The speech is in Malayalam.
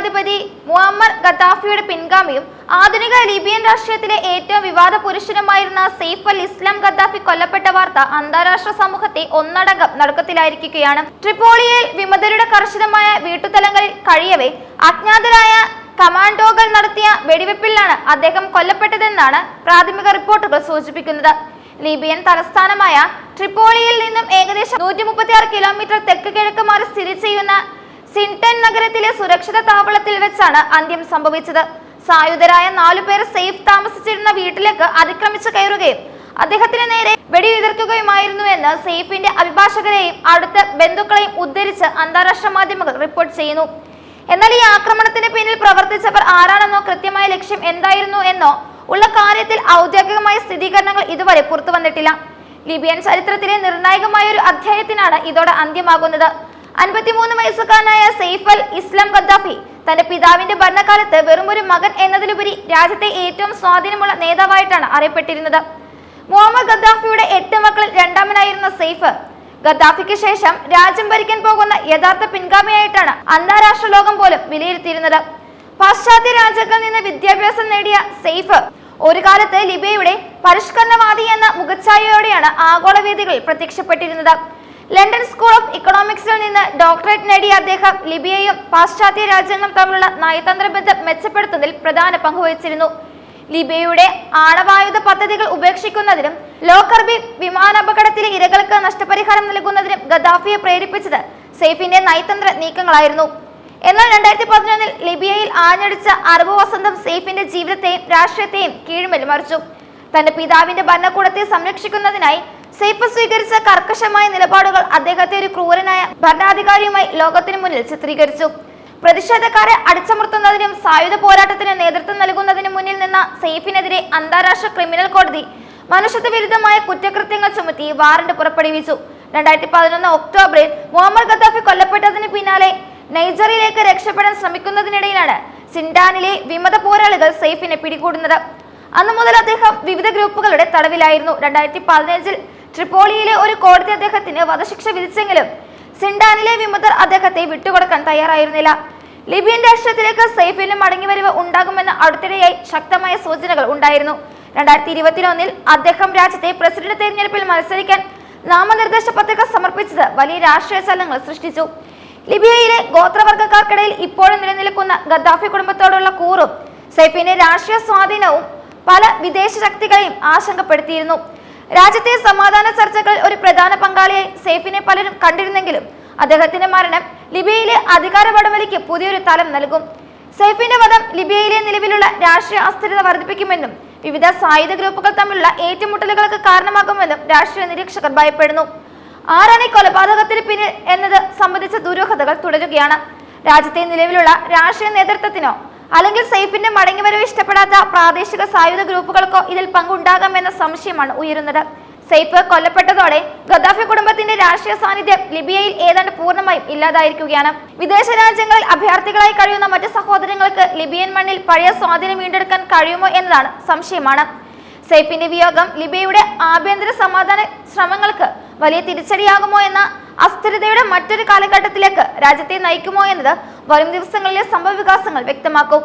സൈന്യാധിപതി മുഅമ്മർ ഗദ്ദാഫിയുടെ പിൻഗാമിയും ആധുനിക ലിബിയൻ രാഷ്ട്രീയത്തിലെ ഏറ്റവും വിവാദ പുരുഷനുമായിരുന്ന സെയ്ഫ് അൽ ഇസ്ലാം ഗദ്ദാഫി കൊല്ലപ്പെട്ട വാർത്ത അന്താരാഷ്ട്ര സമൂഹത്തെ ഒന്നടങ്കം നടുക്കത്തിലായിരിക്കുകയാണ്. ട്രിപ്പോളിയിൽ വിമതരുടെ കർശനമായ വീട്ടുതലങ്ങളിൽ കഴിയവേ അജ്ഞാതരായ കമാൻഡോകൾ നടത്തിയ വെടിവെപ്പിലാണ് അദ്ദേഹം കൊല്ലപ്പെട്ടതെന്നാണ് പ്രാഥമിക റിപ്പോർട്ടുകൾ സൂചിപ്പിക്കുന്നത്. ലിബിയൻ തലസ്ഥാനമായ ട്രിപ്പോളിയിൽ നിന്നും ഏകദേശം നൂറ്റി കിലോമീറ്റർ തെക്ക് കിഴക്ക് മാറി സ്ഥിതി ചെയ്യുന്ന സിൻടൻ നഗരത്തിലെ സുരക്ഷിത താവളത്തിൽ വെച്ചാണ് അന്ത്യം സംഭവിച്ചത്. സായുധരായ നാലു പേർ സേഫ് താമസിച്ചിരുന്ന വീട്ടിലേക്ക് അതിക്രമിച്ചു കയറുകയും അദ്ദേഹത്തിന് നേരെ വെടിയുതിർക്കുകയുമായിരുന്നു എന്ന് സേഫിന്റെ അഭിഭാഷകരെയും അടുത്ത ബന്ധുക്കളെയും ഉദ്ധരിച്ച് അന്താരാഷ്ട്ര മാധ്യമങ്ങൾ റിപ്പോർട്ട് ചെയ്യുന്നു. എന്നാൽ ഈ ആക്രമണത്തിന് പിന്നിൽ പ്രവർത്തിച്ചവർ ആരാണെന്നോ കൃത്യമായ ലക്ഷ്യം എന്തായിരുന്നു എന്നോ ഉള്ള കാര്യത്തിൽ ഔദ്യോഗികമായ സ്ഥിരീകരണങ്ങൾ ഇതുവരെ പുറത്തു വന്നിട്ടില്ല ലിബിയൻ ചരിത്രത്തിലെ നിർണായകമായ ഒരു അധ്യായത്തിനാണ് ഇതോടെ അന്ത്യമാകുന്നത്. അൻപത്തിമൂന്ന് വയസ്സുകാരനായ സെയ്ഫ് അൽ ഇസ്ലാം ഗദ്ദാഫി തന്റെ പിതാവിന്റെ ഭരണകാലത്ത് വെറും ഒരു മകൻ എന്നതിലുപരി രാജ്യത്തെ ഏറ്റവും സ്വാധീനമുള്ള നേതാവായിട്ടാണ് അറിയപ്പെട്ടിരുന്നത്. മുഹമ്മദ് ഗദ്ദാഫിയുടെ എട്ട് മക്കളിൽ രണ്ടാമനായിരുന്ന സെയ്ഫ് ഗദ്ദാഫിക്ക് ശേഷം രാജ്യം ഭരിക്കാൻ പോകുന്ന യഥാർത്ഥ പിൻഗാമിയായിട്ടാണ് അന്താരാഷ്ട്ര ലോകം പോലും വിലയിരുത്തിയിരുന്നത്. പാശ്ചാത്യ രാജ്യങ്ങളിൽ നിന്ന് വിദ്യാഭ്യാസം നേടിയ സെയ്ഫ് ഒരു കാലത്ത് ലിബിയയുടെ പരിഷ്കരണവാദി എന്ന മുഖച്ഛായയോടെയാണ് ആഗോള വേദികളിൽ പ്രത്യക്ഷപ്പെട്ടിരുന്നത്. ലണ്ടൻ സ്കൂൾ ഓഫ് ഇക്കണോമിക്സിൽ നിന്ന് ഡോക്ടറേറ്റ് നേടിയ അദ്ദേഹം ലിബിയയും പാശ്ചാത്യ രാജ്യങ്ങളും തമ്മിലുള്ള നയതന്ത്ര ബന്ധം മെച്ചപ്പെടുത്തുന്നതിൽ പ്രധാന പങ്കുവഹിച്ചിരുന്നു ലിബിയയുടെ ആണവായുധ പദ്ധതികൾ ഉപേക്ഷിക്കുന്നതിനും ലോക്കർബി വിമാനാപകടത്തിലെ ഇരകൾക്ക് നഷ്ടപരിഹാരം നൽകുന്നതിനും ഗദ്ദാഫിയെ പ്രേരിപ്പിച്ചത് സെയ്ഫിന്റെ നയതന്ത്ര നീക്കങ്ങളായിരുന്നു. എന്നാൽ രണ്ടായിരത്തി പതിനൊന്നിൽ ലിബിയയിൽ ആഞ്ഞടിച്ച അറബ് വസന്തം സെയ്ഫിന്റെ ജീവിതത്തെയും രാഷ്ട്രീയത്തെയും കീഴ്മേൽ മറിച്ചു. തന്റെ പിതാവിന്റെ ഭരണകൂടത്തെ സംരക്ഷിക്കുന്നതിനായി സെയ്ഫ് സ്വീകരിച്ച കർക്കശമായ നിലപാടുകൾ അദ്ദേഹത്തെ ഒരു ക്രൂരനായ ഭരണാധികാരിയുമായി ലോകത്തിനു മുന്നിൽ ചിത്രീകരിച്ചു. പ്രതിഷേധക്കാരെ അടിച്ചമർത്തുന്നതിനും സായുധ പോരാട്ടത്തിന് നേതൃത്വം നൽകുന്നതിനും മുന്നിൽ നിന്ന സെയ്ഫിനെതിരെ അന്താരാഷ്ട്ര ക്രിമിനൽ കോടതി മനുഷ്യത്വ വിരുദ്ധമായ കുറ്റകൃത്യങ്ങൾ ചുമത്തി വാറന്റ് പുറപ്പെടുവിച്ചു. രണ്ടായിരത്തി പതിനൊന്ന് ഒക്ടോബറിൽ മുഹമ്മദ് ഗദ്ദാഫി കൊല്ലപ്പെട്ടതിന് പിന്നാലെ നൈജറിലേക്ക് രക്ഷപ്പെടാൻ ശ്രമിക്കുന്നതിനിടയിലാണ് സിൻഡാനിലെ വിമത പോരാളികൾ സെയ്ഫിനെ പിടികൂടുന്നത്. അന്നു മുതൽ അദ്ദേഹം വിവിധ ഗ്രൂപ്പുകളുടെ തടവിലായിരുന്നു. രണ്ടായിരത്തി പതിനഞ്ചിൽ ട്രിപ്പോളിയിലെ ഒരു കോടതി അദ്ദേഹത്തിന് വധശിക്ഷ വിധിച്ചെങ്കിലും സിൻഡാനിലെ വിമതർ അദ്ദേഹത്തെ വിട്ടുകൊടുക്കാൻ തയ്യാറായിരുന്നില്ല. ലിബിയൻ രാഷ്ട്രത്തിലേക്ക് സൈഫിന്റെ മടങ്ങിവരവ് ഉണ്ടാകുമെന്ന് അടുത്തിടെയായി ശക്തമായ സൂചനകൾ ഉണ്ടായിരുന്നു. രണ്ടായിരത്തി ഇരുപത്തിയൊന്നിൽ അദ്ദേഹം രാജ്യത്തെ പ്രസിഡന്റ് തെരഞ്ഞെടുപ്പിൽ മത്സരിക്കാൻ നാമനിർദ്ദേശ പത്രിക സമർപ്പിച്ചത് വലിയ രാഷ്ട്രീയ ചലനങ്ങൾ സൃഷ്ടിച്ചു. ലിബിയയിലെ ഗോത്രവർഗക്കാർക്കിടയിൽ ഇപ്പോഴും നിലനിൽക്കുന്ന ഗദ്ദാഫി കുടുംബത്തോടുള്ള കൂറും സൈഫിന്റെ രാഷ്ട്രീയ സ്വാധീനവും പല വിദേശ ശക്തികളെയും ആശങ്കപ്പെടുത്തിയിരുന്നു. രാജ്യത്തെ സമാധാന ചർച്ചകൾ ഒരു പ്രധാന പങ്കാളിയായി സേഫിനെ പലരും കണ്ടിരുന്നെങ്കിലും അദ്ദേഹത്തിന്റെ മരണം ലിബിയയിലെ അധികാര വടവലിക്ക് പുതിയൊരു തലം നൽകും. സേഫിന്റെ വധം ലിബിയയിലെ നിലവിലുള്ള രാഷ്ട്രീയ അസ്ഥിരത വർദ്ധിപ്പിക്കുമെന്നും വിവിധ സായുധ ഗ്രൂപ്പുകൾ തമ്മിലുള്ള ഏറ്റുമുട്ടലുകൾക്ക് കാരണമാകുമെന്നും രാഷ്ട്രീയ നിരീക്ഷകർ ഭയപ്പെടുന്നു. ആരാണ് ഈ കൊലപാതകത്തിന് പിന്നിൽ എന്നത് സംബന്ധിച്ച ദുരൂഹതകൾ തുടരുകയാണ്. രാജ്യത്തെ നിലവിലുള്ള രാഷ്ട്രീയ നേതൃത്വത്തിനോ അല്ലെങ്കിൽ സെയ്ഫിന്റെ മടങ്ങിവരവ് ഇഷ്ടപ്പെടാത്ത പ്രാദേശിക സായുധ ഗ്രൂപ്പുകൾക്കോ ഇതിൽ പങ്കുണ്ടാകാമെന്ന സംശയമാണ് ഉയരുന്നത്. സെയ്ഫ് കൊല്ലപ്പെട്ടതോടെ ഗദ്ദാഫി കുടുംബത്തിന്റെ രാഷ്ട്രീയ സാന്നിധ്യം ലിബിയയിൽ ഏതാണ്ട് പൂർണമായും ഇല്ലാതായിരിക്കുകയാണ്. വിദേശ രാജ്യങ്ങളിൽ അഭയാർത്ഥികളായി കഴിയുന്ന മറ്റ് സഹോദരങ്ങൾക്ക് ലിബിയൻ മണ്ണിൽ പഴയ സ്വാധീനം വീണ്ടെടുക്കാൻ കഴിയുമോ എന്നതാണ് സംശയമാണ്. സെയ്ഫിന്റെ വിയോഗം ലിബിയയുടെ ആഭ്യന്തര സമാധാന ശ്രമങ്ങൾക്ക് വലിയ തിരിച്ചടിയാകുമോ എന്ന അസ്ഥിരതയുടെ മറ്റൊരു കാലഘട്ടത്തിലേക്ക് രാജ്യത്തെ നയിക്കുമോ എന്നത് വരും ദിവസങ്ങളിലെ സംഭവവികാസങ്ങൾ വ്യക്തമാക്കും.